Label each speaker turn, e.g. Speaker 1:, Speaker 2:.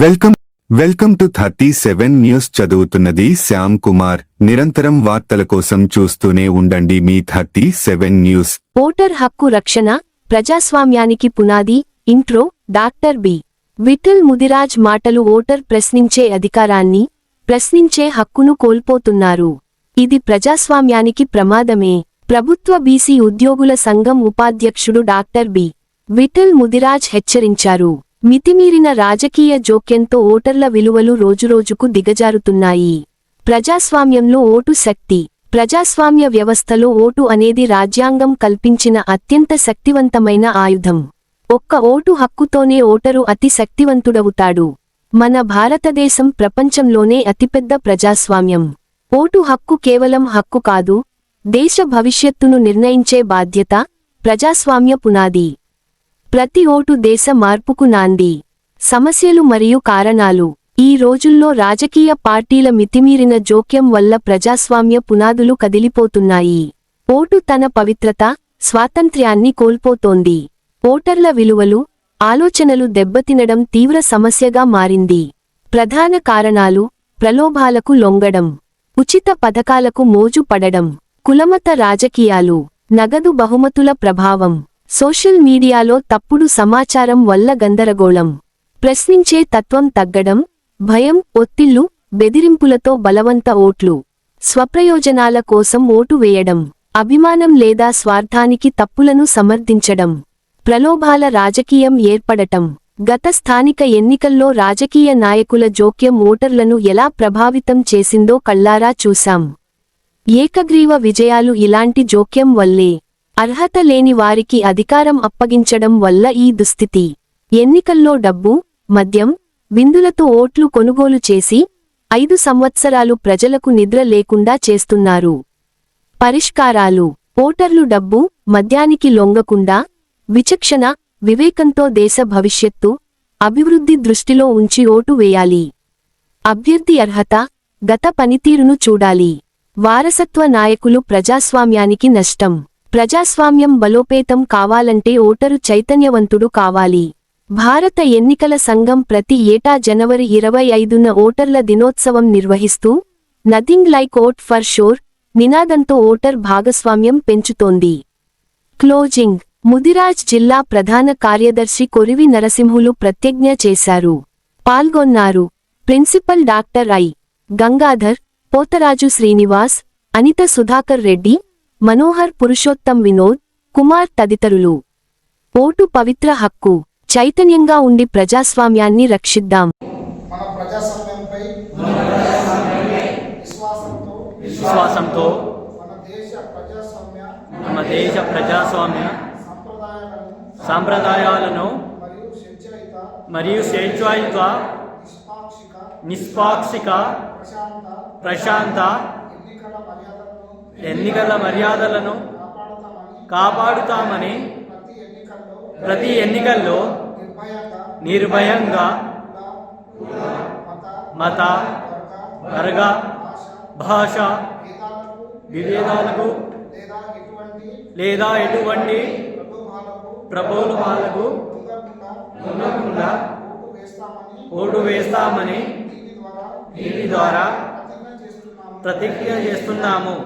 Speaker 1: welcome welcome to thirty seven news చదువుతున్నది శ్యామ్ కుమార్ నిరంతరం వార్తల కోసం చూస్తూనే ఉండండి మీ థర్టీ సెవెన్ న్యూస్
Speaker 2: ఓటర్ హక్కు రక్షణ ప్రజాస్వామ్యానికి పునాది intro doctor B Vittal Mudiraj మాటలు ఓటర్ ప్రశ్నించే అధికారాన్ని ప్రశ్నించే హక్కును కోల్పోతున్నారు ఇది ప్రజాస్వామ్యానికి ప్రమాదమే ప్రభుత్వ బీసీ ఉద్యోగుల సంఘం ఉపాధ్యక్షుడు డాక్టర్ బి విఠల్ ముదిరాజ్ హెచ్చరించారు మితిమీరిన రాజకీయ జోక్యంతో ఓటర్ల విలువలు రోజురోజుకు దిగజారుతున్నాయి ప్రజాస్వామ్యంలో ఓటు శక్తి ప్రజాస్వామ్య వ్యవస్థలో ఓటు అనేది రాజ్యాంగం కల్పించిన అత్యంత శక్తివంతమైన ఆయుధం ఒక్క ఓటు హక్కుతోనే ఓటరు అతి శక్తివంతుడవుతాడు మన భారతదేశం ప్రపంచంలోనే అతిపెద్ద ప్రజాస్వామ్యం ఓటు హక్కు కేవలం హక్కు కాదు దేశ భవిష్యత్తును నిర్ణయించే బాధ్యత ప్రజాస్వామ్య పునాది ప్రతి ఓటు దేశ మార్పుకు నాంది సమస్యలు మరియు కారణాలు ఈ రోజుల్లో రాజకీయ పార్టీల మితిమీరిన జోక్యం వల్ల ప్రజాస్వామ్య పునాదులు కదిలిపోతున్నాయి ఓటు తన పవిత్రత స్వాతంత్ర్యాన్ని కోల్పోతోంది ఓటర్ల విలువలు ఆలోచనలు దెబ్బతినడం తీవ్ర సమస్యగా మారింది ప్రధాన కారణాలు ప్రలోభాలకు లొంగడం ఉచిత పథకాలకు మోజు పడడం కులమత రాజకీయాలు నగదు బహుమతుల ప్రభావం సోషల్ మీడియాలో తప్పుడు సమాచారం వల్ల గందరగోళం ప్రశ్నించే తత్వం తగ్గడం భయం ఒత్తిళ్లు బెదిరింపులతో బలవంత ఓట్లు స్వప్రయోజనాల కోసం ఓటు వేయడం అభిమానం లేదా స్వార్థానికి తప్పులను సమర్థించడం ప్రలోభాల రాజకీయం ఏర్పడటం గత స్థానిక ఎన్నికల్లో రాజకీయ నాయకుల జోక్యం ఓటర్లను ఎలా ప్రభావితం చేసిందో కళ్లారా చూశాం ఏకగ్రీవ విజయాలు ఇలాంటి జోక్యం వల్లే అర్హత లేని వారికి అధికారం అప్పగించడం వల్ల ఈ దుస్థితి ఎన్నికల్లో డబ్బు మద్యం విందులతో ఓట్లు కొనుగోలు చేసి ఐదు సంవత్సరాలు ప్రజలకు నిద్ర లేకుండా చేస్తున్నారు పరిష్కారాలు ఓటర్లు డబ్బు మద్యానికి లొంగకుండా విచక్షణ వివేకంతో దేశ భవిష్యత్తు అభివృద్ధి దృష్టిలో ఉంచి ఓటు వేయాలి అభ్యర్థి అర్హత గత పనితీరును చూడాలి వారసత్వ నాయకులు ప్రజాస్వామ్యానికి నష్టం ప్రజాస్వామ్యం బలోపేతం కావాలంటే ఓటరు చైతన్యవంతుడు కావాలి భారత ఎన్నికల సంఘం ప్రతి ఏటా జనవరి ఇరవై ఐదున ఓటర్ల దినోత్సవం నిర్వహిస్తూ nothing like vote for sure నినాదంతో ఓటర్ భాగస్వామ్యం పెంచుతోంది క్లోజింగ్ ముదిరాజ్ జిల్లా ప్రధాన కార్యదర్శి కొరివి నరసింహులు ప్రత్యజ్ఞ చేశారు పాల్గొన్నారు principal doctor I Gangadhar Potharaju Srinivas Anitha Sudhakar Reddy Manohar Purushotham Vinod Kumar తదితరులు ఓటు పవిత్ర హక్కు చైతన్యంగా ఉండి ప్రజాస్వామ్యాన్ని రక్షిద్దాం విశ్వాసంతో మన దేశ ప్రజాస్వామ్య మన దేశ ప్రజాస్వామ్య సాంప్రదాయాలను మరియు స్వేచ్ఛాయుత నిష్పాక్షిక ప్రశాంత ఎన్నికల మర్యాదలను కాపాడుతామని
Speaker 3: ప్రతి ఎన్నికల్లో నిర్భయంగా మత వర్గ భాష విభేదాలకు లేదా ఎటువంటి ప్రబోలమాలకు ఉండకుండా ఓటు వేస్తామని దీని ద్వారా ప్రతిజ్ఞ చేస్తున్నాము